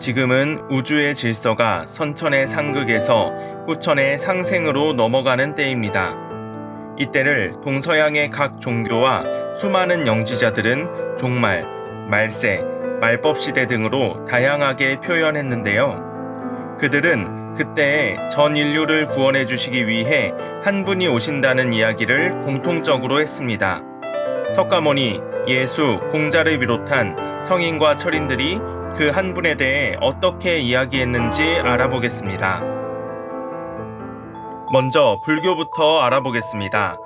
지금은 우주의 질서가 선천의 상극에서 후천의 상생으로 넘어가는 때입니다. 이때를 동서양의 각 종교와 수많은 영지자들은 종말, 말세, 말법시대 등으로 다양하게 표현했는데요. 그들은 그때에 전 인류를 구원해 주시기 위해 한 분이 오신다는 이야기를 공통적으로 했습니다. 석가모니, 예수, 공자를 비롯한 성인과 철인들이 그 한 분에 대해 어떻게 이야기했는지 알아보겠습니다. 먼저 불교부터 알아보겠습니다.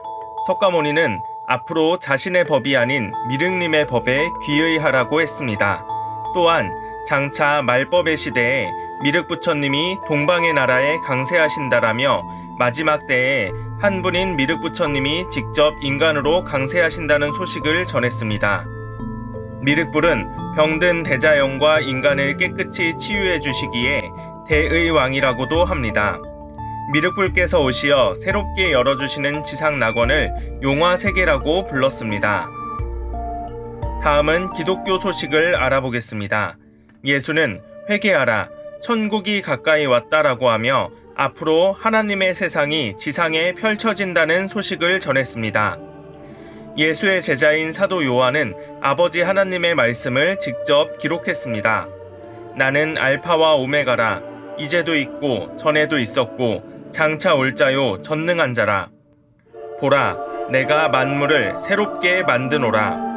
석가모니는 앞으로 자신의 법이 아닌 미륵님의 법에 귀의하라고 했습니다. 또한 장차 말법의 시대에 미륵부처님이 동방의 나라에 강세하신다라며 마지막 때에 한 분인 미륵부처님이 직접 인간으로 강세하신다는 소식을 전했습니다. 미륵불은 병든 대자연과 인간을 깨끗이 치유해 주시기에 대의 왕이라고도 합니다. 미륵불께서 오시어 새롭게 열어주시는 지상 낙원을 용화 세계라고 불렀습니다. 다음은 기독교 소식을 알아보겠습니다. 예수는 회개하라, 천국이 가까이 왔다라고 하며 앞으로 하나님의 세상이 지상에 펼쳐진다는 소식을 전했습니다. 예수의 제자인 사도 요한은 아버지 하나님의 말씀을 직접 기록했습니다. 나는 알파와 오메가라, 이제도 있고 전에도 있었고 장차 올 자요 전능한 자라. 보라, 내가 만물을 새롭게 만드노라.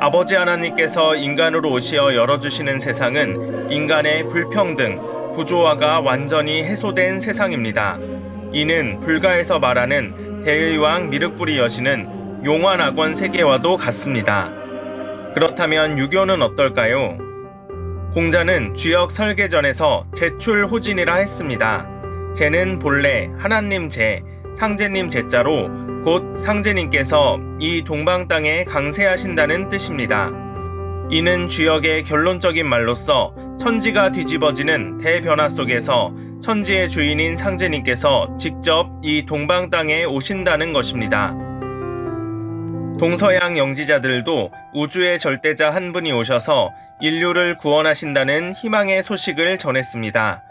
아버지 하나님께서 인간으로 오시어 열어주시는 세상은 인간의 불평등, 부조화가 완전히 해소된 세상입니다. 이는 불가에서 말하는 대의왕 미륵불이 여시는 용환학원 세계와도 같습니다. 그렇다면 유교는 어떨까요? 공자는 주역 설계전에서 제출 호진이라 했습니다. 제는 본래 하나님 제, 상제님 제자로 곧 상제님께서 이 동방 땅에 강세하신다는 뜻입니다. 이는 주역의 결론적인 말로서 천지가 뒤집어지는 대변화 속에서 천지의 주인인 상제님께서 직접 이 동방 땅에 오신다는 것입니다. 동서양 영지자들도 우주의 절대자 한 분이 오셔서 인류를 구원하신다는 희망의 소식을 전했습니다.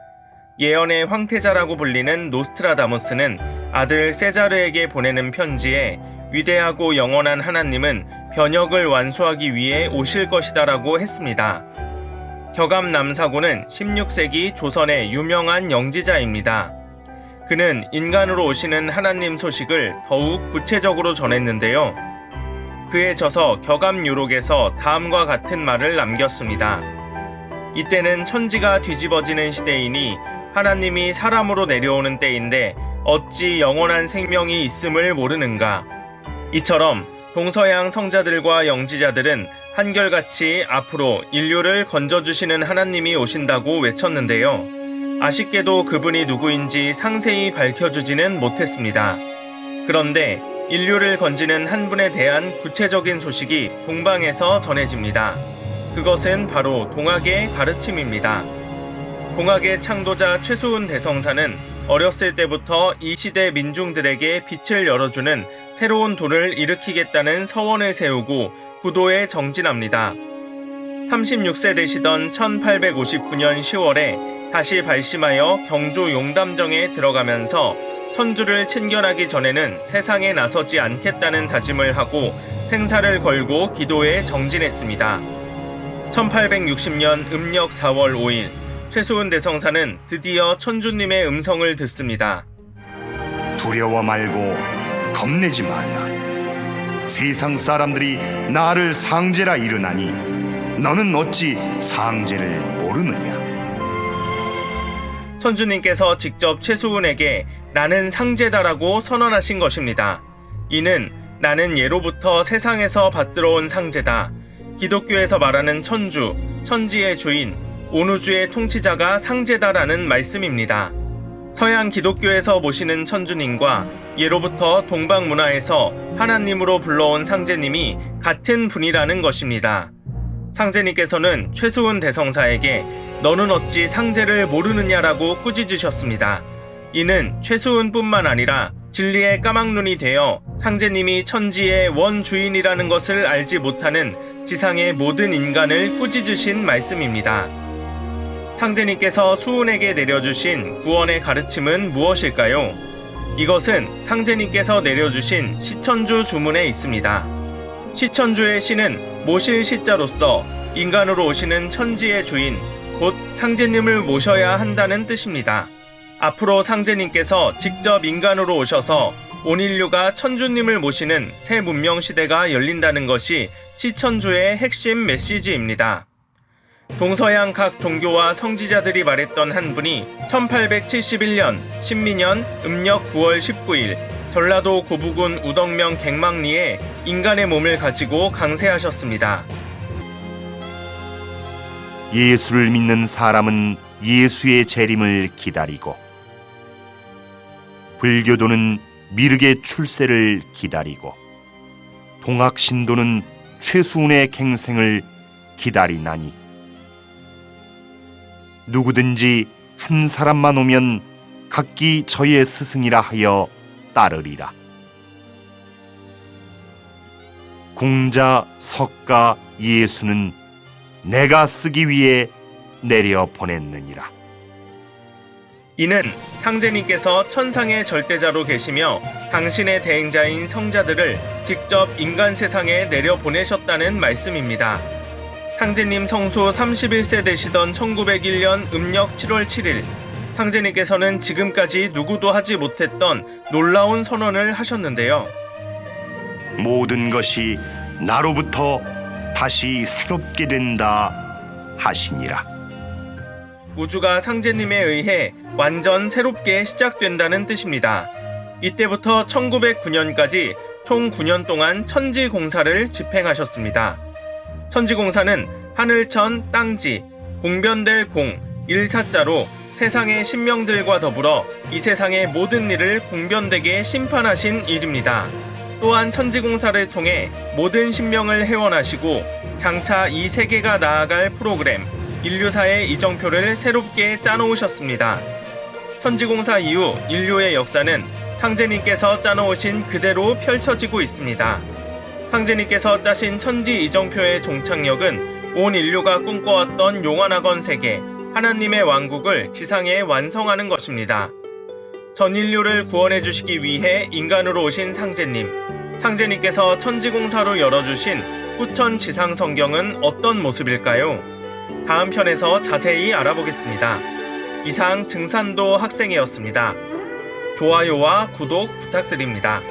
예언의 황태자라고 불리는 노스트라다무스는 아들 세자르에게 보내는 편지에 위대하고 영원한 하나님은 변혁을 완수하기 위해 오실 것이다라고 했습니다. 격암 남사고는 16세기 조선의 유명한 영지자입니다. 그는 인간으로 오시는 하나님 소식을 더욱 구체적으로 전했는데요. 그에 져서 격암유록에서 다음과 같은 말을 남겼습니다. 이때는 천지가 뒤집어지는 시대이니 하나님이 사람으로 내려오는 때인데 어찌 영원한 생명이 있음을 모르는가. 이처럼 동서양 성자들과 영지자들은 한결같이 앞으로 인류를 건져주시는 하나님이 오신다고 외쳤는데요. 아쉽게도 그분이 누구인지 상세히 밝혀주지는 못했습니다. 그런데 인류를 건지는 한 분에 대한 구체적인 소식이 동방에서 전해집니다. 그것은 바로 동학의 가르침입니다. 동학의 창도자 최수훈 대성사는 어렸을 때부터 이 시대 민중들에게 빛을 열어주는 새로운 도를 일으키겠다는 서원을 세우고 구도에 정진합니다. 36세 되시던 1859년 10월에 다시 발심하여 경주 용담정에 들어가면서 천주를 친견하기 전에는 세상에 나서지 않겠다는 다짐을 하고 생사를 걸고 기도에 정진했습니다. 1860년 음력 4월 5일 최수은 대성사는 드디어 천주님의 음성을 듣습니다. 두려워 말고 겁내지 말라. 세상 사람들이 나를 상제라 이르나니 너는 어찌 상제를 모르느냐? 천주님께서 직접 최수은에게 나는 상제다라고 선언하신 것입니다. 이는 나는 예로부터 세상에서 받들어 온 상제다. 기독교에서 말하는 천주, 천지의 주인, 온우주의 통치자가 상제다라는 말씀입니다. 서양 기독교에서 모시는 천주님과 예로부터 동방 문화에서 하나님으로 불러온 상제님이 같은 분이라는 것입니다. 상제님께서는 최수은 대성사에게 너는 어찌 상제를 모르느냐라고 꾸짖으셨습니다. 이는 최수은뿐만 아니라 진리의 까막눈이 되어 상제님이 천지의 원주인이라는 것을 알지 못하는 지상의 모든 인간을 꾸짖으신 말씀입니다. 상제님께서 수훈에게 내려주신 구원의 가르침은 무엇일까요? 이것은 상제님께서 내려주신 시천주 주문에 있습니다. 시천주의 시는 모실 시자로서 인간으로 오시는 천지의 주인, 곧 상제님을 모셔야 한다는 뜻입니다. 앞으로 상제님께서 직접 인간으로 오셔서 온 인류가 천주님을 모시는 새 문명 시대가 열린다는 것이 시천주의 핵심 메시지입니다. 동서양 각 종교와 성지자들이 말했던 한 분이 1871년 신민년 음력 9월 19일 전라도 고부군 우덕면 갱망리에 인간의 몸을 가지고 강세하셨습니다. 예수를 믿는 사람은 예수의 재림을 기다리고 불교도는 미륵의 출세를 기다리고 동학신도는 최수훈의 갱생을 기다리나니. 누구든지 한 사람만 오면 각기 저의 스승이라 하여 따르리라. 공자 석가 예수는 내가 쓰기 위해 내려 보냈느니라. 이는 상제님께서 천상의 절대자로 계시며 당신의 대행자인 성자들을 직접 인간 세상에 내려 보내셨다는 말씀입니다. 상제님 성수 31세 되시던 1901년 음력 7월 7일 상제님께서는 지금까지 누구도 하지 못했던 놀라운 선언을 하셨는데요. 모든 것이 나로부터 다시 새롭게 된다 하시니라. 우주가 상제님에 의해 완전 새롭게 시작된다는 뜻입니다. 이때부터 1909년까지 총 9년 동안 천지 공사를 집행하셨습니다. 천지 공사는 하늘천, 땅지, 공변될 공, 일사자로 세상의 신명들과 더불어 이 세상의 모든 일을 공변되게 심판하신 일입니다. 또한 천지공사를 통해 모든 신명을 회원하시고 장차 이 세계가 나아갈 프로그램 인류사의 이정표를 새롭게 짜놓으셨습니다. 천지공사 이후 인류의 역사는 상제님께서 짜놓으신 그대로 펼쳐지고 있습니다. 상제님께서 짜신 천지 이정표의 종착역은 온 인류가 꿈꿔왔던 용환학원 세계, 하나님의 왕국을 지상에 완성하는 것입니다. 전 인류를 구원해 주시기 위해 인간으로 오신 상제님. 상제님께서 천지공사로 열어주신 후천 지상 성경은 어떤 모습일까요? 다음 편에서 자세히 알아보겠습니다. 이상 증산도 학생이었습니다. 좋아요와 구독 부탁드립니다.